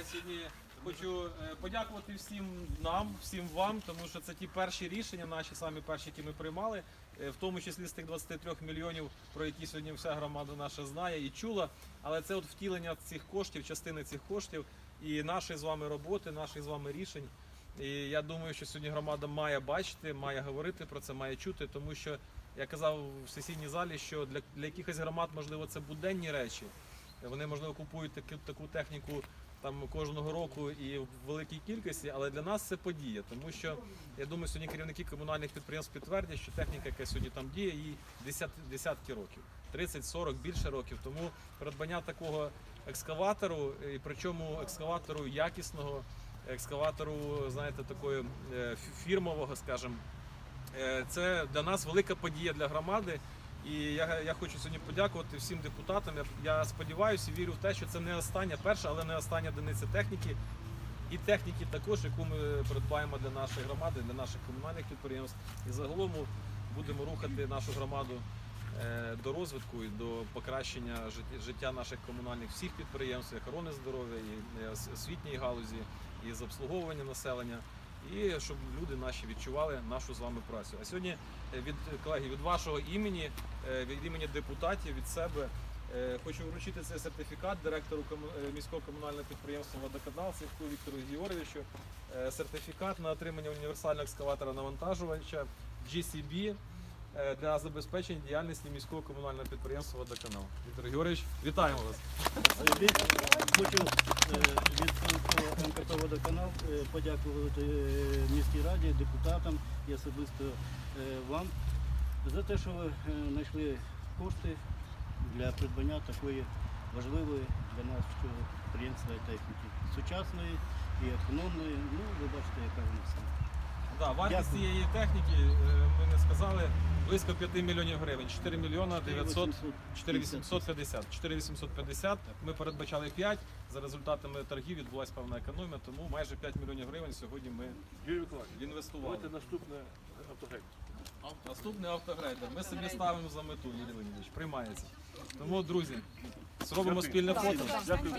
Я сьогодні хочу е, подякувати всім нам, всім вам, тому що це ті перші рішення, наші самі перші, які ми приймали, е, в тому числі з тих 23 мільйонів, про які сьогодні вся громада наша знає і чула. Але це от втілення цих коштів, частини цих коштів і нашої з вами роботи, наших з вами рішень. І я думаю, що сьогодні громада має бачити, має говорити про це, має чути, тому що я казав в сесійній залі, що для, для якихось громад можливо це буденні речі. Вони можливо купують таку, таку техніку там кожного року і в великій кількості, але для нас це подія, тому що я думаю, сьогодні керівники комунальних підприємств підтвердять, що техніка, яка сьогодні там діє, їй десят, десятки років, 30-40 більше років. Тому придбання такого екскаватору, і причому екскаватору якісного, екскаватору, знаєте, такої е, фірмового, скажімо, Е, Це для нас велика подія для громади. І я, я хочу сьогодні подякувати всім депутатам. Я, я сподіваюся вірю в те, що це не остання перша, але не остання одиниця техніки. І техніки також, яку ми придбаємо для нашої громади, для наших комунальних підприємств. І загалом будемо рухати нашу громаду е, до розвитку і до покращення жит- життя наших комунальних всіх підприємств, і охорони здоров'я, і освітньої галузі, і з обслуговування населення і щоб люди наші відчували нашу з вами працю. А сьогодні е, від колеги, від вашого імені, е, від імені депутатів, від себе е, хочу вручити цей сертифікат директору міського комунального підприємства Водоканал Сивку Віктору Георгійовичу. Сертифікат на отримання універсального екскаватора навантажувача GCB для забезпечення діяльності міського комунального підприємства Водоканал. Віктор Георгійович, вітаємо вас. Хочу від колективу МКП «Водоканал» е, подякувати е, міській раді, депутатам і особисто е, вам за те, що ви е, знайшли кошти для придбання такої важливої для нашого підприємства і техніки. Сучасної і економної. Ну, ви бачите, яка вона сама. Да, вартість Дякую. цієї техніки, близько 5 мільйонів гривень. 4 мільйона 900, 4850. 4850. Ми передбачали 5. За результатами торгів відбулася певна економія, тому майже 5 мільйонів гривень сьогодні ми Юрій Миколаївич, інвестували. давайте наступне автогрейд. Наступний автогрейдер. Ми собі ставимо за мету, Юрій Леонідович. Приймається. Тому, друзі, зробимо спільне фото. Дякую.